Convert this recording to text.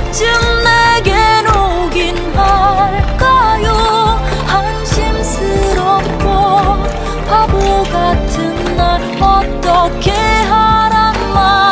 언제쯤 내게 오긴 할까요? 한심스럽고 바보 같은 날 어떻게 하란 말